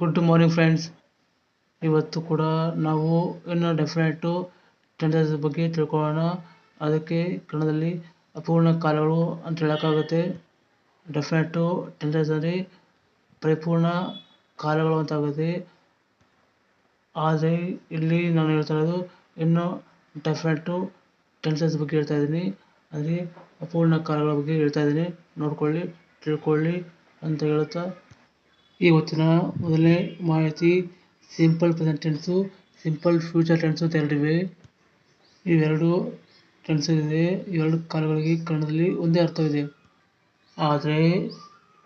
Good morning friends ಇವತ್ತು ಕೂಡ ನಾವು ಇನ್ನು ಡೆಫಿನೆಟು ಟೆಂಡರ್ಸ್ ಬಗ್ಗೆ ತಿಳ್ಕೊಳ್ಳೋಣ. ಅದಕ್ಕೆ ಕನ್ನಡದಲ್ಲಿ ಅಪೂರ್ಣ ಕಾಲಗಳು ಅಂತ ಹೇಳೋಕ್ಕಾಗುತ್ತೆ. ಡೆಫಿನೆಟು ಟೆಂಡರ್ಸಲ್ಲಿ ಪರಿಪೂರ್ಣ ಕಾಲಗಳು ಅಂತ ಆಗುತ್ತೆ ಆದರೆ ಇಲ್ಲಿ ನಾನು ಹೇಳ್ತಾ ಇರೋದು ಇನ್ನು ಡೆಫಿನೆಟು ಟೆಂಡರ್ಸ್ ಬಗ್ಗೆ ಹೇಳ್ತಾ ಇದ್ದೀನಿ. ಅಲ್ಲಿ ಅಪೂರ್ಣ ಕಾಲಗಳ ಬಗ್ಗೆ ಹೇಳ್ತಾ ಇದ್ದೀನಿ. ನೋಡ್ಕೊಳ್ಳಿ, ತಿಳ್ಕೊಳ್ಳಿ ಅಂತ ಹೇಳುತ್ತಾ ಇವತ್ತಿನ ಮೊದಲನೇ ಮಾಹಿತಿ simple present tense simple future tense ಅಂತ ಎರಡಿವೆ. ಇವೆರಡು ಟೆನ್ಸ್ ಇದೆ. ಎರಡು ಕಾಲಗಳಿಗೆ ಕನ್ನಡದಲ್ಲಿ ಒಂದೇ ಅರ್ಥವಿದೆ. ಆದರೆ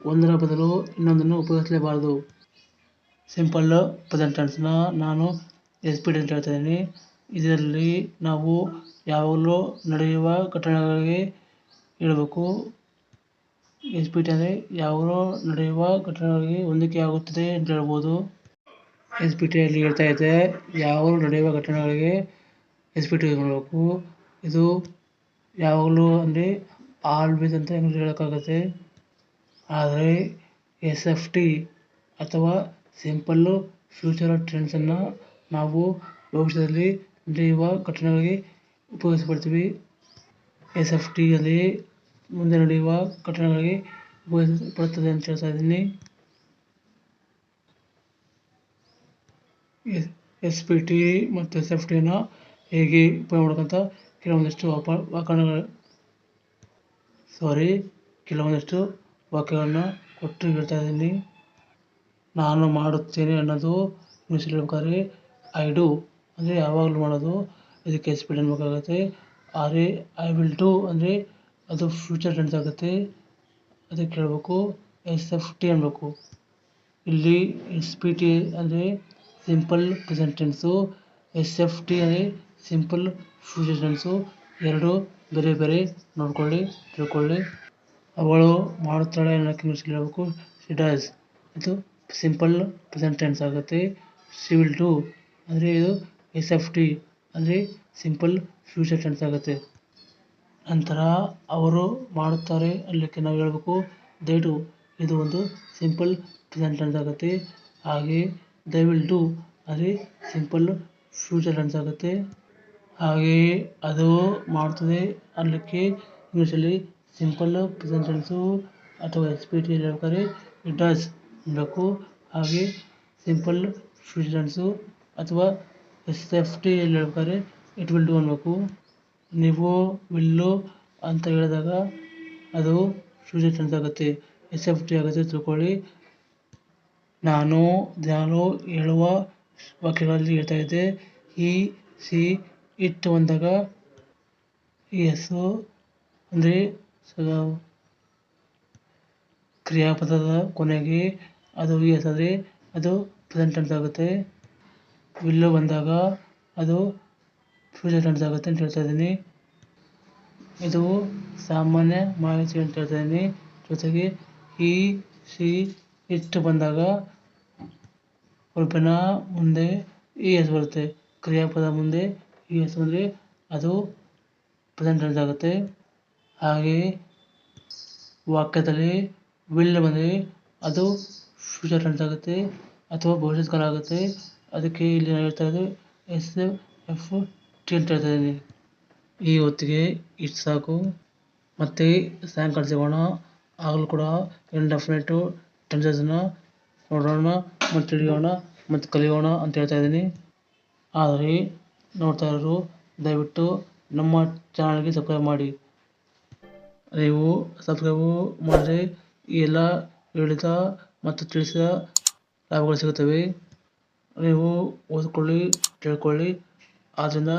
ಒಂದರ ಬದಲು ಇನ್ನೊಂದನ್ನು ಉಪಯೋಗಿಸಲೇಬಾರದು. ಸಿಂಪಲ್ ಪ್ರೆಸೆಂಟ್ ಟೆನ್ಸ್ನ ನಾನು ಎಸ್ ಪಿ ಡಿ ಅಂತ ಹೇಳ್ತಾ ಇದ್ದೀನಿ. ಇದರಲ್ಲಿ ನಾವು ಯಾವಾಗಲೂ ನಡೆಯುವ ಘಟನೆಗಳಿಗೆ ಹೇಳಬೇಕು ಎಸ್ ಪಿ ಟಿ ಯಾವಾಗಲೂ ನಡೆಯುವ ಘಟನೆಗಳಿಗೆ ಹೊಂದಿಕೆಯಾಗುತ್ತದೆ ಅಂತ ಹೇಳ್ಬೋದು. ಎಸ್.ಬಿ.ಟಿ ಅಲ್ಲಿ ಹೇಳ್ತಾ ಇದೆ ಯಾವಾಗಲೂ ನಡೆಯುವ ಘಟನೆಗಳಿಗೆ ಎಸ್.ಬಿ.ಟಿ ಮಾಡಬೇಕು ಇದು ಯಾವಾಗಲೂ ಅಂದ್ರೆ ಆಲ್ವೇಸ್ ಅಂತ ಇಂಗ್ಲೀಷ್ ಹೇಳೋಕ್ಕಾಗುತ್ತೆ. ಎಫ್ ಟಿ ಅಥವಾ ಸಿಂಪಲ್ ಫ್ಯೂಚರ್ ಟ್ರೆಂಡ್ಸನ್ನು ನಾವು ಭವಿಷ್ಯದಲ್ಲಿ ನಡೆಯುವ ಘಟನೆಗಳಿಗೆ ಉಪಯೋಗಿಸ್ಕೊಳ್ತೀವಿ. ಎಸ್ ಎಫ್ ಟಿಯಲ್ಲಿ ಮುಂದೆ ನಡೆಯುವ ಘಟನೆಗಳಿಗೆ ಉಪಯೋಗಿಸಲ್ಪಡುತ್ತದೆ ಅಂತ ಹೇಳ್ತಾ ಇದ್ದೀನಿ. ಎಸ್ ಪಿ ಟಿ ಮತ್ತು ಎಸ್ ಎಫ್ ಟಿನ ಹೇಗೆ ಉಪಯೋಗ ಮಾಡ್ಕೊಂತ ಕೆಲವೊಂದಿಷ್ಟು ವಾಪ ವ್ಯಾಕರಣಗಳ ಸಾರಿ ಕೆಲವೊಂದಿಷ್ಟು ವಾಕ್ಯಗಳನ್ನು ಕೊಟ್ಟು ಹೇಳ್ತಾ ಇದ್ದೀನಿ. ನಾನು ಮಾಡುತ್ತೇನೆ ಅನ್ನೋದು ಇಂಗ್ಲೀಷಲ್ಲಿ ಹೇಳ್ಬೇಕಾದ್ರೆ ಐ ಡು ಅಂದರೆ ಯಾವಾಗಲೂ ಮಾಡೋದು, ಇದಕ್ಕೆ ಎಸ್ ಪಿ ಟಿ ಅನ್ಬೇಕಾಗುತ್ತೆ ಆರೆ ಐ ವಿಲ್ ಡು ಅಂದರೆ ಅದು ಫ್ಯೂಚರ್ ಟೆನ್ಸ್ ಆಗುತ್ತೆ. ಅದಕ್ಕೆ ಹೇಳ್ಬೇಕು ಎಸ್ ಎಫ್ ಟಿ ಅನ್ಬೇಕು. ಇಲ್ಲಿ ಎಸ್ ಪಿ ಟಿ ಅಂದರೆ simple present tense S F T ಅಂದರೆ ಸಿಂಪಲ್ ಫ್ಯೂಚರ್ ಟೆನ್ಸು ಎರಡು ಬೇರೆ ಬೇರೆ ನೋಡ್ಕೊಳ್ಳಿ, ತಿಳ್ಕೊಳ್ಳಿ. ಅವಳು ಮಾಡುತ್ತಾಳೆ ಅನ್ನೋಕ್ಕೆ ಇಂಗ್ಲೀಷಲ್ಲಿ ಹೇಳ್ಬೇಕು. ಶಿ ಡಸ್ ಇದು ಸಿಂಪಲ್ ಪ್ರೆಸೆಂಟ್ ಟೆನ್ಸ್ ಆಗುತ್ತೆ. ಶಿ ವಿಲ್ ಅಂದರೆ ಇದು ಎಸ್ ಎಫ್ ಟಿ ಅಂದರೆ ಸಿಂಪಲ್ ಫ್ಯೂಚರ್ ಟೆನ್ಸ್ ಆಗುತ್ತೆ. ನಂತರ ಅವರು ಮಾಡುತ್ತಾರೆ. ಅಲ್ಲಿಕ್ಕೆ ನಾವು ಹೇಳಬೇಕು ದೇ ಡು ಇದು ಒಂದು ಸಿಂಪಲ್ ಪ್ರೆಸೆಂಟ್ ಟೆನ್ಸ್ ಆಗುತ್ತೆ. ಹಾಗೆ ದೇ ವಿಲ್ ಡು ಅದೇ ಸಿಂಪಲ್ ಫ್ಯೂಚರ್ ಟೆನ್ಸ್ ಆಗುತ್ತೆ. ಹಾಗೆಯೇ ಅದು ಮಾಡ್ತದೆ ಅನ್ನಲಿಕ್ಕೆ ಇಂಗ್ಲೀಷಲ್ಲಿ ಸಿಂಪಲ್ ಪ್ರೆಸೆಂಟ್ ಟೆನ್ಸು ಅಥವಾ ಎಸ್ ಪಿ ಟಿ ಹೇಳ್ಬೇಕಾದ್ರೆ ಇಟ್ ಡಸ್ ಅನ್ನಬೇಕು ಹಾಗೆ ಸಿಂಪಲ್ ಫ್ಯೂಚರ್ ಟೆನ್ಸು ಅಥವಾ ಎಸ್ ಎಫ್ ಟಿ ಹೇಳ್ಬೇಕಾದ್ರೆ ಇಟ್ ವಿಲ್ ಡು ಅನ್ನಬೇಕು. ನೀವು ವಿಲ್ಲು ಅಂತ ಹೇಳಿದಾಗ ಅದು ಫ್ಯೂಚರ್ ಅಂತ ಆಗುತ್ತೆ ಎಸ್ ಎಫ್ ಟಿ ಆಗುತ್ತೆ ತಿಳ್ಕೊಳ್ಳಿ. ನಾನು ನಾನು ಹೇಳುವ ವಾಕ್ಯಗಳಲ್ಲಿ ಹೇಳ್ತಾ ಇದ್ದೆ. ಈ ಸಿ ಇಟ್ ಬಂದಾಗ ಎಸ್ ಎಸ್ಸು ಅಂದರೆ ಕ್ರಿಯಾಪದದ ಕೊನೆಗೆ ಅದು ಎಸ್ ಆದರೆ ಅದು ಪ್ರೆಸೆಂಟ್ ಟೆನ್ಸ್ ಆಗುತ್ತೆ. ವಿಲ್ಲು ಬಂದಾಗ ಅದು ಫ್ಯೂಚರ್ ಅಂತ ಹೇಳ್ತಾ ಇದ್ದೀನಿ. ಇದು ಸಾಮಾನ್ಯ ಮಾಹಿತಿ ಅಂತ ಹೇಳ್ತಾ ಇದ್ದೀನಿ. ಜೊತೆಗೆ ಈ ಸಿ ಇಷ್ಟು ಬಂದಾಗ ಕಲ್ಪನಾ ಮುಂದೆ ಇ ಎಸ್ ಬರುತ್ತೆ. ಕ್ರಿಯಾಪದ ಮುಂದೆ ಇ ಎಸ್ ಬಂದರೆ ಅದು ಪ್ರೆಸೆಂಟ್ ಟೆನ್ಸ್ ಆಗುತ್ತೆ ಹಾಗೆ ವಾಕ್ಯದಲ್ಲಿ ವಿಲ್ ಬಂದರೆ ಅದು ಫ್ಯೂಚರ್ ಟೆನ್ಸ್ ಆಗುತ್ತೆ ಅಥವಾ ಭವಿಷ್ಯತ್ ಕಾಲ ಆಗುತ್ತೆ. ಅದಕ್ಕೆ ಇಲ್ಲಿ ಹೇಳ್ತಾ ಇರೋದು ಎಸ್ ಎಫ್ ಟಿ ಅಂತ ಹೇಳ್ತಾ ಈ ಹೊತ್ತಿಗೆ ಇಷ್ಟು ಸಾಕು. ಮತ್ತೆ ಸಾಯಂಕಾಲ ಸಿಗೋಣ. ಆಗಲೂ ಕೂಡ ಇಂಡೆಫಿನೆಟ್ಟು ಟೆನ್ಸಸ್ನ ನೋಡೋಣ, ಮತ್ತು ತಿಳಿಯೋಣ, ಮತ್ತು ಕಲಿಯೋಣ ಅಂತ ಹೇಳ್ತಾ ಇದ್ದೀನಿ. ಆದರೆ ನೋಡ್ತಾ ಇರೋರು, ದಯವಿಟ್ಟು ನಮ್ಮ ಚಾನಲ್ಗೆ ಸಬ್ಸ್ಕ್ರೈಬ್ ಮಾಡಿ. ನೀವು ಸಬ್ಸ್ಕ್ರೈಬ್ ಮಾಡಿದ್ರೆ ಈ ಎಲ್ಲ ಹೇಳಿದ ಮತ್ತು ತಿಳಿಸಿದ ಲಾಭಗಳು ಸಿಗುತ್ತವೆ. ನೀವು ಓದ್ಕೊಳ್ಳಿ, ತಿಳ್ಕೊಳ್ಳಿ. ಆದ್ದರಿಂದ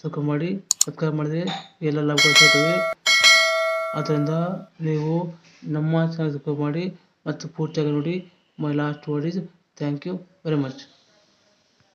ಸಬ್ಸ್ಕ್ರೈಬ್ ಮಾಡಿ ಸಬ್ಸ್ಕ್ರೈಬ್ ಮಾಡಿದರೆ ಎಲ್ಲ ಲಾಭಗಳು ಸಿಗುತ್ತವೆ ಆದ್ದರಿಂದ ನೀವು ನಮ್ಮ ಚಾನಲ್ ಸಬ್ಸ್ಕ್ರೈಬ್ ಮಾಡಿ ಮತ್ತು ಪೂರ್ತಿಯಾಗಿ ನೋಡಿ. My last word is thank you very much